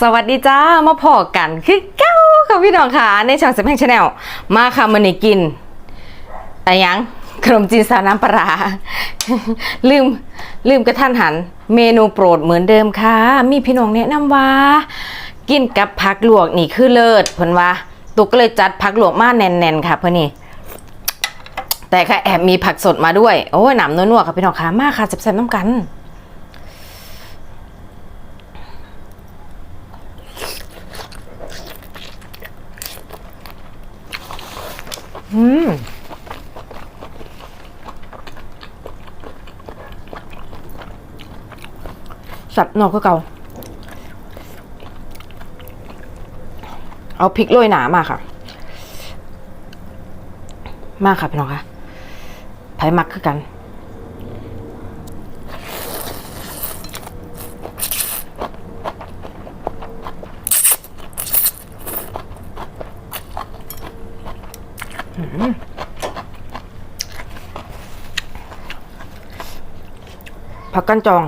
สวัสดีจ้ามาพอกันคือเก้าค่ะพี่น้องค่ะในช่องสิบแห่งชาแนลมาค่ะมันนี่กินอะไรยังขนมจีนซาวน้ำปลาลืมลืมกระทันหัน เมนูโปรดเหมือนเดิมค่ะ มีพี่น้องแนะนำว่า กินกับผักลวกนี่คือเลิศเพิ่นว่าตุกก็เลยจัดผักลวกมาแน่นๆค่ะเพื่อนนี่แต่ค่ะแอบมีผักสดมาด้วย โอ้ยหนำนัวๆค่ะพี่น้องค่ะมาค่ะแซ่บๆน้ำกัน อืมสับนอกก็เก่า เอาพริกโรยหนามาค่ะ มาค่ะพี่น้องค่ะไผ่มักคือกัน ผักกันจอง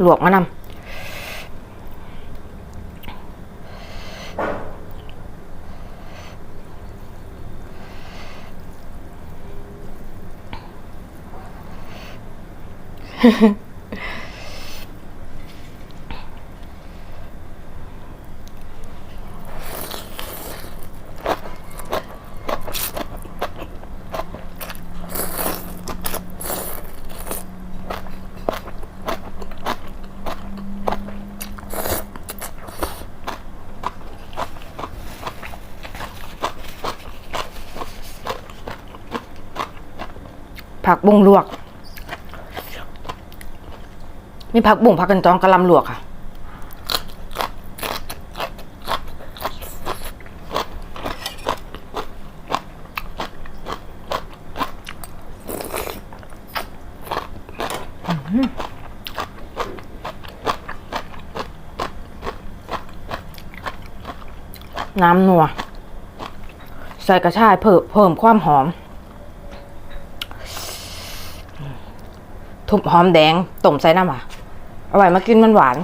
หลวกมะนำ ผักบุ้งลวก มีผักบุ้งผักกันจองกะลำลวกค่ะ น้ำนัว ใส่กระชายเพิ่มเพิ่มความหอม ทุบหอมแดงต้มใส่น้ำอะอาไว้มากินมันหวาน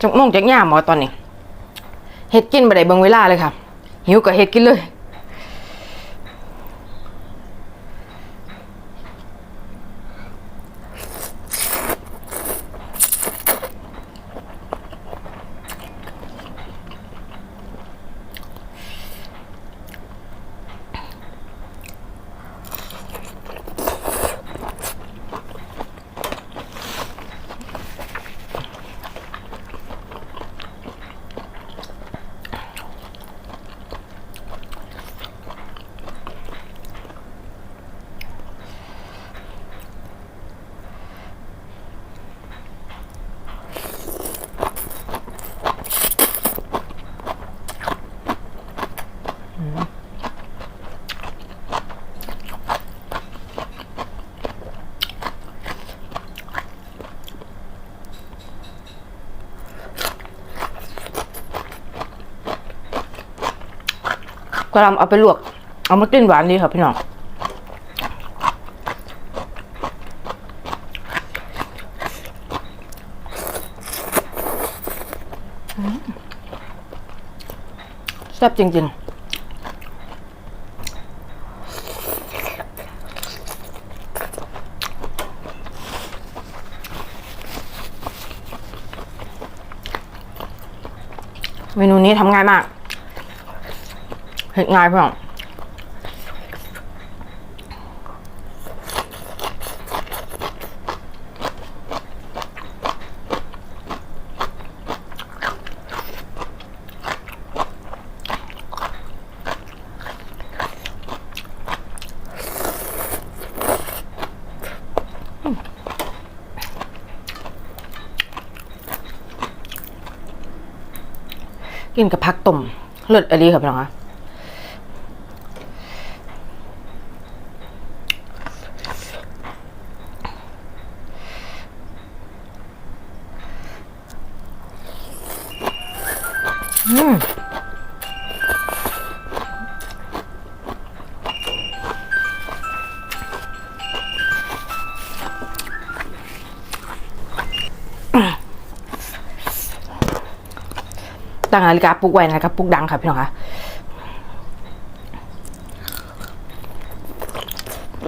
จักโมงจักย่ามหมอตอนนี้ เฮ็ดกินบ่ได้เบิ่งเวลาเลยค่ะ หิวก็เฮ็ดกินเลย กระหลำเอาไปลวก เอามากินหวานดีค่ะพี่น้องแซ่บจริง ๆเมนูนี้ทำง่ายมาก เห็ดง่ายเพื่อนกินกับผักต้มเลิศอะไรครับพี่น้องคะ ตั้งนาฬิกาปลุกไว้นะครับปลุกดังค่ะพี่น้องคะ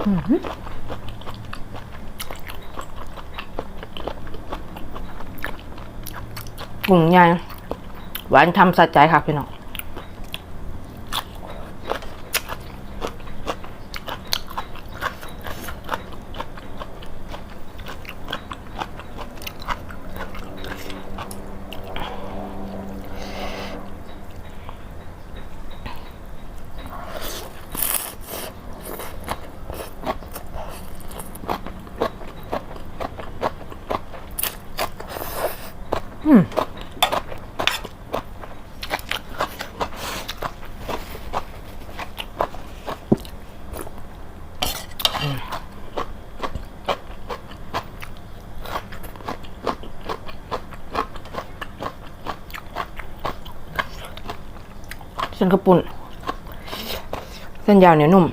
หือกุ้งใหญ่ หวานทำสัดใจค่ะพี่น้อง เส้นข้าวปุ้น เส้นยาวเหนียวนุ่ม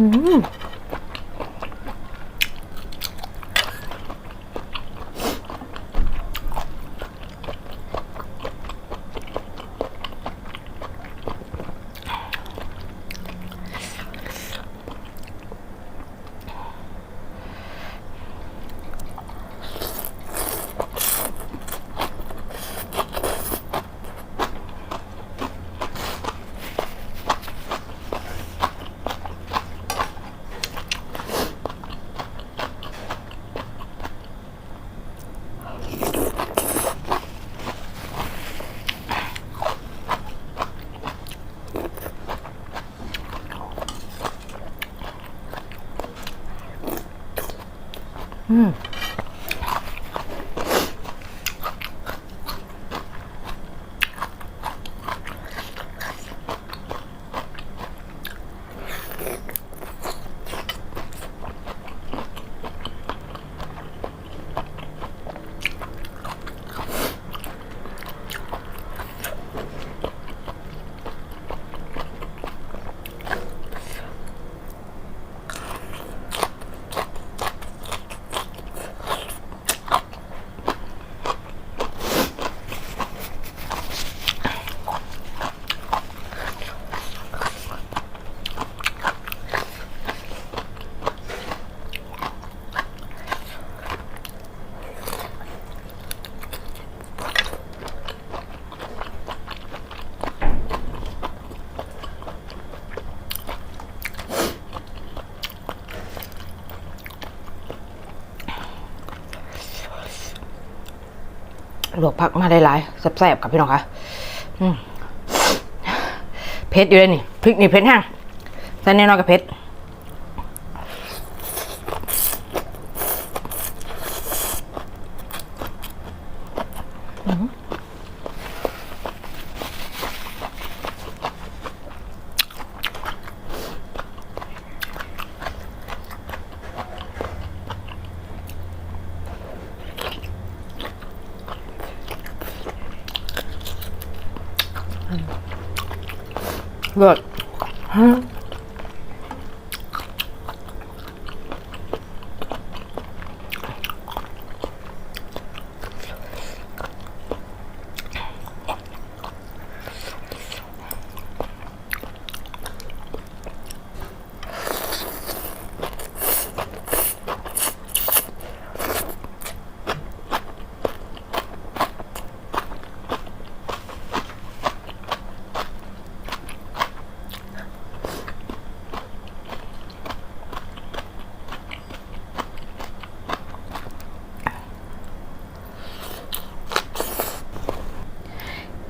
嗯。Mm. ลวกผักมาได้หลายๆแซ่บๆกับพี่น้องคะเผ็ดอยู่เลยนี่พริกนี่เผ็ดแห้งใส่แน่นอนกับเผ็ด เลิศ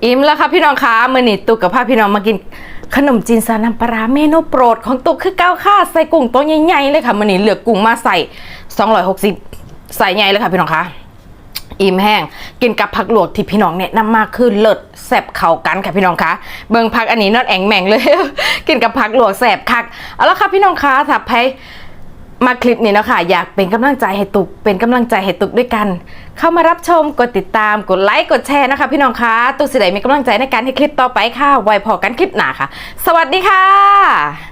อิ่มแล้วค่ะพี่น้องคะมื่อนี้ตุกกับพาพี่น้องมากินขนมจีนซาน้ำปลาร้าเมนูโปรดของตุกคือก้าวข้าใส่กุ้งตัวใหญ่ๆเลยค่ะมื่อนี้เหลือกุ้งมาใส่ 260 ใส่ใหญ่เลยค่ะพี่น้องคะอิ่มแห้งกินกับผักหลวกที่พี่น้องเนี่ยนำมาคือเลิศแสบเข่ากันค่ะพี่น้องคะเบิ่งผักอันนี้นอดแองแมงเลย กินกับผักหลวกแสบคักเอาละค่ะพี่น้องคะถ้าใคร มาคลิปนี้เนาะค่ะอยากเป็นกำลังใจให้ตุก เป็นกำลังใจให้ตุกด้วยกัน เข้ามารับชมกดติดตามกดไลค์กดแชร์นะคะ พี่น้องคะตุกสิไดมีกำลังใจในการให้คลิปต่อไปค่ะไว้พอกันคลิปหน้าค่ะ สวัสดีค่ะ